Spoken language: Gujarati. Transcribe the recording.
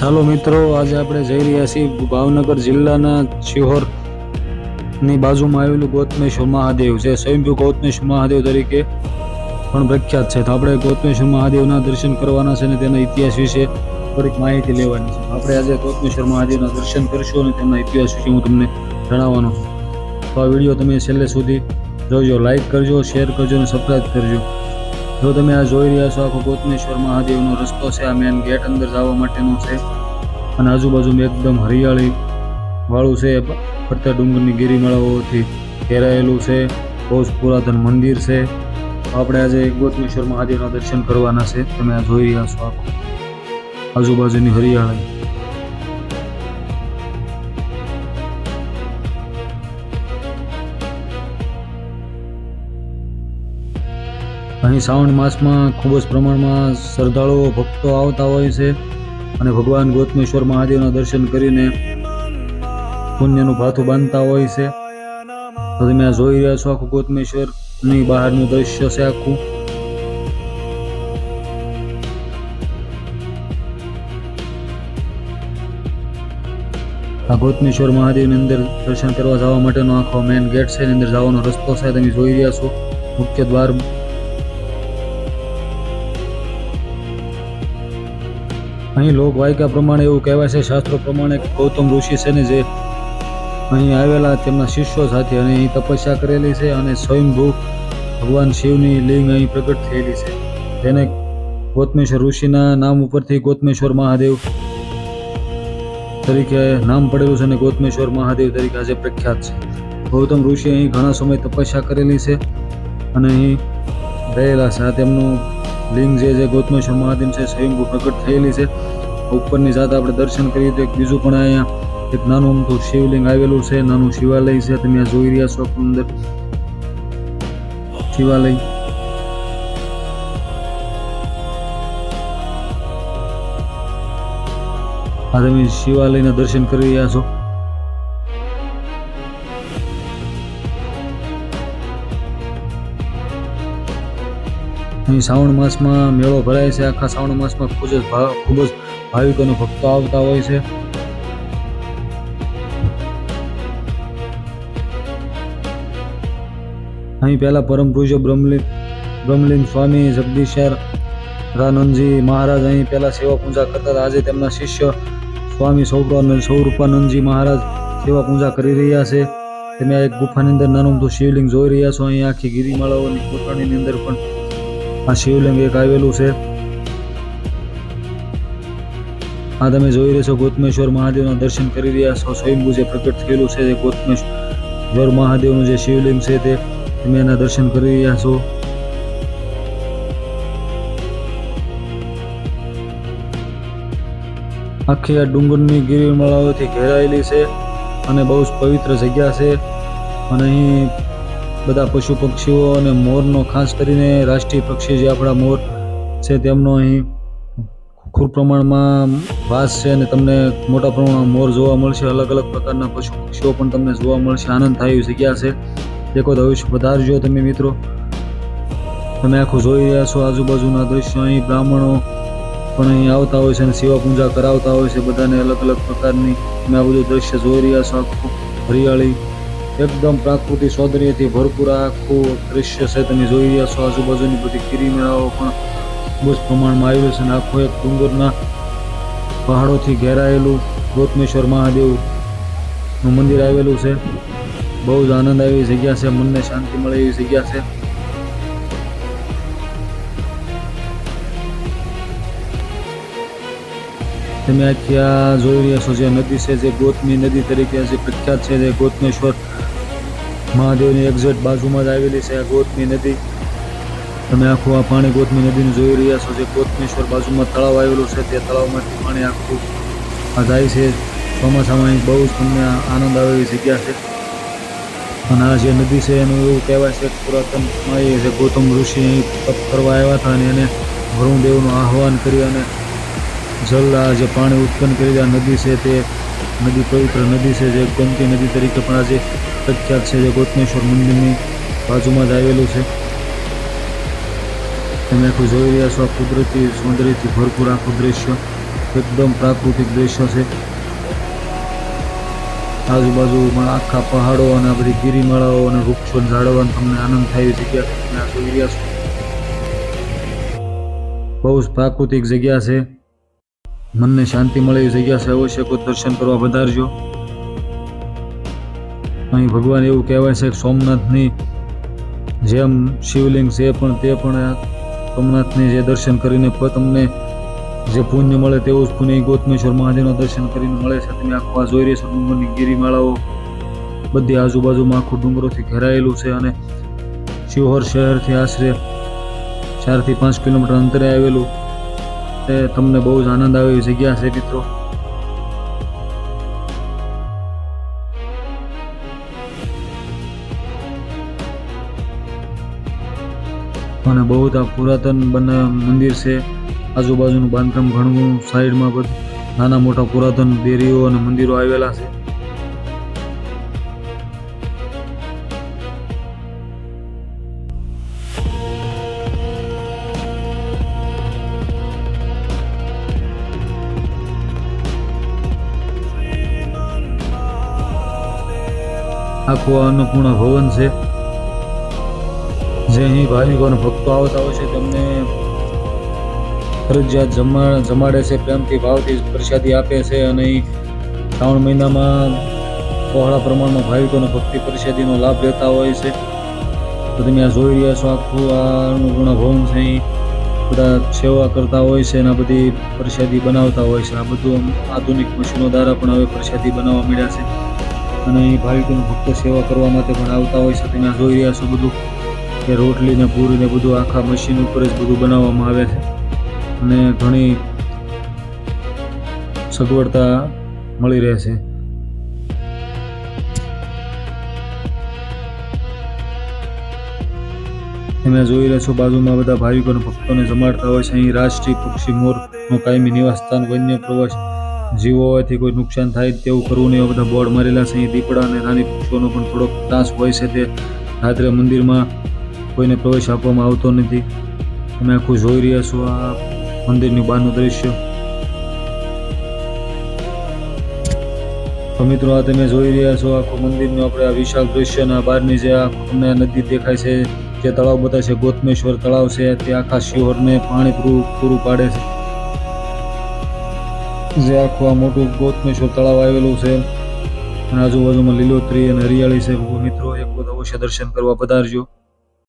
ચાલો મિત્રો, આજે આપણે જઈ રહ્યા છીએ ભાવનગર જિલ્લાના શિહોરની બાજુમાં આવેલું ગૌતમેશ્વર મહાદેવ છે. સ્વયંભૂ ગૌતમેશ્વર મહાદેવ તરીકે પણ પ્રખ્યાત છે. તો આપણે ગૌતમેશ્વર મહાદેવના દર્શન કરવાના છે અને તેના ઇતિહાસ વિશે થોડીક માહિતી લેવાની છે. આપણે આજે ગૌતમેશ્વર મહાદેવના દર્શન કરીશું અને તેમના ઇતિહાસ વિશે હું તમને જણાવવાનો તો આ વીડિયો તમે છેલ્લે સુધી જોજો. લાઈક કરજો શેર કરજો અને સબસ્ક્રાઈબ કરજો. જો તમે આ જોઈ રહ્યા છો, આખો ગૌતમેશ્વર મહાદેવનો રસ્તો છે, આ મેન ગેટ અંદર જવા માટેનો છે. અને આજુબાજુમાં એકદમ હરિયાળી વાળું છે ફરતા ડુંગરની ગિરિમાળાઓથી ઘેરાયેલું છે. બહુ જ પુરાતન મંદિર છે. આપણે આજે ગોતમેશ્વર મહાદેવના દર્શન કરવાના છે. તમે આ જોઈ રહ્યા છો આખો. આજુબાજુની હરિયાળી. અહીં શ્રાવણ માસમાં ખૂબ જ પ્રમાણમાં શ્રદ્ધાળુઓ, ભક્તો આવતા હોય છે અને ભગવાન ગૌતમેશ્વર મહાદેવના દર્શન કરીને પુણ્યનું ભાથું બાંધતા હોય છે. તો તમે આ જોઈ રહ્યા છો આખું ગૌતમેશ્વરની બહારનું દ્રશ્ય છે આખું. આ ગૌતમેશ્વર મહાદેવની અંદર દર્શન કરવા જવા માટેનો આખો મેઇન ગેટ છે. એની અંદર જવાનો રસ્તો છે, તમે જોઈ રહ્યા છો. મુખ્ય દ્વાર અહીં લોકવાયકા પ્રમાણે એવું કહેવાય છે, શાસ્ત્રો પ્રમાણે ગૌતમ ઋષિ છે ને જે અહીં આવેલા તેમના શિષ્યો સાથે અને અહીં તપસ્યા કરેલી છે અને સ્વયંભૂ ભગવાન શિવની લિંગ અહીં પ્રગટ થયેલી છે. તેને ગૌતમેશ્વર ઋષિના નામ ઉપરથી ગૌતમેશ્વર મહાદેવ તરીકે નામ પડેલું છે અને ગૌતમેશ્વર મહાદેવ તરીકે આજે પ્રખ્યાત છે. ગૌતમ ઋષિ અહીં ઘણા સમય તપસ્યા કરેલી છે અને અહીં રહેલા છે. આ તેમનું લિંગ જે છે ગૌતમેશ્વર મહાદેવ છે, સ્વયંભૂ પ્રગટ થયેલી છે. ઉપરની જાત આપણે દર્શન કરીએ તો એક બીજું પણ અહીંયા એક નાનું અમથું શિવલિંગ આવેલું છે, નાનું શિવાલય છે, તમે જોઈ રહ્યા છો અંદર. શિવાલય. આ તમે શિવાલયના દર્શન કરી રહ્યા છો. અહીં શ્રાવણ માસમાં મેળો ભરાય છે. આખા શ્રાવણ માસમાં ખૂબ જ ખૂબ જ ભાવિકોને ભક્તો આવતા હોય છે. અહીં પહેલા પરમ પૂજ્ય બ્રહ્મલીન બ્રહ્મલીન સ્વામી જગદીશર રાનંદજી મહારાજ અહીં પહેલા સેવા પૂજા કરતા હતા. આજે તેમના શિષ્ય સ્વામી સૌપ્રાનંદ સૌરૂપાનંદજી મહારાજ સેવા પૂજા કરી રહ્યા છે. તમે એક ગુફાની અંદર નાનું મોટું શિવલિંગ જોઈ રહ્યા છો. અહીં આખી ગિરિમાળાઓની કોતરણીની અંદર પણ આ શિવલિંગ એક આવેલું છે. આ તમે જોઈ રહ્યા છો, ગૌતમેશ્વર મહાદેવના દર્શન કરી રહ્યા છો. સ્વયંભૂ જે પ્રગટ થયેલું છે, જે ગોતમેશ્વર મહાદેવનું જે શિવલિંગ છે તે તમે એના દર્શન કરી રહ્યા છો. આખી આ ડુંગરની ગિરિમાળાઓથી ઘેરાયેલી છે અને બહુ જ પવિત્ર જગ્યા છે. અને અહીં બધા પશુ પક્ષીઓ અને મોરનો ખાસ કરીને રાષ્ટ્રીય પક્ષી જે આપણા મોર છે તેમનો અહીં ખૂબ પ્રમાણમાં વાસ છે અને તમને મોટા પ્રમાણમાં મોર જોવા મળશે. અલગ અલગ પ્રકારના પશુ પક્ષીઓ પણ તમને જોવા મળશે. આનંદ થાય જગ્યા છે. એક વખત અવશ્ય પધારજો તમે મિત્રો. તમે આખું જોઈ રહ્યા છો આજુબાજુના દ્રશ્યો. અહીં બ્રાહ્મણો પણ અહીં આવતા હોય છે અને સેવા પૂજા કરાવતા હોય છે. બધાને અલગ અલગ પ્રકારની તમે આ બધું દ્રશ્ય જોઈ રહ્યા છો. આખું હરિયાળી એકદમ પ્રાકૃતિક સૌંદર્યથી ભરપૂર આખું દૃશ્ય છે. તમે જોઈ રહ્યા છો આજુબાજુની બધી કિરીમેળાઓ પણ બહુ જ પ્રમાણમાં આવેલું છે અને આખું એક ડુંગરના પહાડોથી ઘેરાયેલું ગૌતમેશ્વર મહાદેવનું મંદિર આવેલું છે. બહુ જ આનંદ આવી જગ્યા છે, મનને શાંતિ મળે એવી જગ્યા છે. તમે આખી આ જોઈ રહ્યા છો, જે નદી છે, જે ગોતમી નદી તરીકે જે પ્રખ્યાત છે, જે ગૌતમેશ્વર મહાદેવની એક્ઝેક્ટ બાજુમાં જ આવેલી છે, આ ગોતમી નદી. તમે આખું આ પાણી ગોતમી નદીનું જોઈ રહ્યા છો, જે ગોતમેશ્વર બાજુમાં તળાવ આવેલું છે, તે તળાવમાંથી પાણી આખું આ જાય છે. ચોમાસામાં અહીં બહુ જ તમને આનંદ આવે એવી જગ્યા છે. અને આ જે નદી છે, એનું એવું કહેવાય છે કે પુરાતનમાં એ જે ગૌતમ ઋષિ અહીં તપ કરવા આવ્યા હતા અને એને વરુણદેવનું આહ્વાન કરી અને જલ આ જે પાણી ઉત્પન્ન કરી આ નદી છે તે નદી પવિત્ર નદી છે, જે ગોમતી નદી તરીકે પણ આજે પ્રખ્યાત છે જે મંદિરની બાજુમાં જ આવેલું છે. તમે આખું જોઈ રહ્યા છો આ કુદરતી સૌંદર્યથી ભરપૂર આખું દ્રશ્ય. એકદમ પ્રાકૃતિક દ્રશ્ય છે. આજુબાજુમાં આખા પહાડો અને આ બધી ગિરિમાળાઓ અને વૃક્ષો ઝાડવાનો તમને આનંદ થાય એવી જગ્યા તમે જોઈ રહ્યા છો. બહુ જ પ્રાકૃતિક જગ્યા છે. મનને શાંતિ મળે એવી જગ્યા છે. અવશ્ય દર્શન કરવા વધારજો અહીં ભગવાન એવું કહેવાય છે સોમનાથની જેમ શિવલિંગ છે પણ તે પણ સોમનાથની જે દર્શન કરીને તમને જે પુણ્ય મળે તેવું જ પુણ્ય ગોતમેશ્વર મહાદેવના દર્શન કરીને મળે છે. તમે આખું જોઈ રહ્યા છો, ડુંગરની ગિરિમાળાઓ. બધી આજુબાજુમાં આખું ડુંગરોથી ઘેરાયેલું છે અને શિવહર શહેરથી આશરે ચારથી પાંચ કિલોમીટર અંતરે આવેલું. તે તમને બહુ જ આનંદ આવે એવી જગ્યા છે મિત્રો. બહુ આ પુરાતન બના મંદિર છે. આજુબાજુનું બાંધકામ ઘણું સાઈડમાં બધું નાના મોટા પુરાતન દેરીઓ અને મંદિરો આવેલા છે. આખું અન્નપૂર્ણા ભવન છે. જે અહીં ભાવિકો ભક્તો આવતા હોય છે, તેમને ફરજિયાત જમા, જમાડે છે, પ્રેમથી, ભાવથી પ્રસાદી આપે છે અને અહીં શ્રાવણ મહિનામાં પહોળા પ્રમાણમાં ભાવિકોને ભક્તિ પ્રસાદીનો લાભ લેતા હોય છે. તો તમે આ જોઈ રહ્યા છો, આખું આ અન્નપૂર્ણા ભવન છે અહીં. બધા સેવા કરતા હોય છે અને બધી પ્રસાદી બનાવતા હોય છે. આ બધું આધુનિક મશીનો દ્વારા પણ હવે પ્રસાદી બનાવવા મળ્યા છે. અને અહીં ભાવિકોનું ભક્ત સેવા કરવા માટે પણ આવતા હોય છે. તમે જોઈ રહ્યા છો બધું. કે રોટલી ને પૂરી ને બધું આખા મશીન ઉપર જ બધું બનાવવામાં આવે છે. અને ઘણી સગવડતા મળી રહે છે. તમે જોઈ રહ્યા છો બાજુમાં બધા ભાવિકો ભક્તોને જમાડતા હોય છે. અહીં રાષ્ટ્રીય પક્ષી મોરનું કાયમી નિવાસ સ્થાન વન્ય પ્રવાસ જીવો હોવાથી કોઈ નુકસાન થાય તેવું કરવું નહીં. બધા બોર્ડ મારેલા છે. અહીં દીપડા અને નાની પક્ષીઓનો પણ થોડોક ત્રાસ હોય છે તે રાત્રે મંદિરમાં કોઈને પ્રવેશ આપવામાં આવતો નથી. તમે આખું જોઈ રહ્યા છો આ મંદિરની બહારનું દ્રશ્ય. મિત્રો, આ તમે જોઈ રહ્યા છો આખું મંદિરનું આપણે આ વિશાળ દ્રશ્ય અને બહારની જે આ નદી દેખાય છે, જે તળાવ બધા છે, ગોતમેશ્વર તળાવ છે, તે આખા શિહોરને પાણી પૂરું પૂરું પાડે છે. જે આખું આ મોટું ગોતમેશ્વર તળાવ આવેલું છે. અને આજુબાજુમાં લીલોતરી અને હરિયાળી છે. મિત્રો, એક વખત અવશ્ય દર્શન કરવા પધારજો.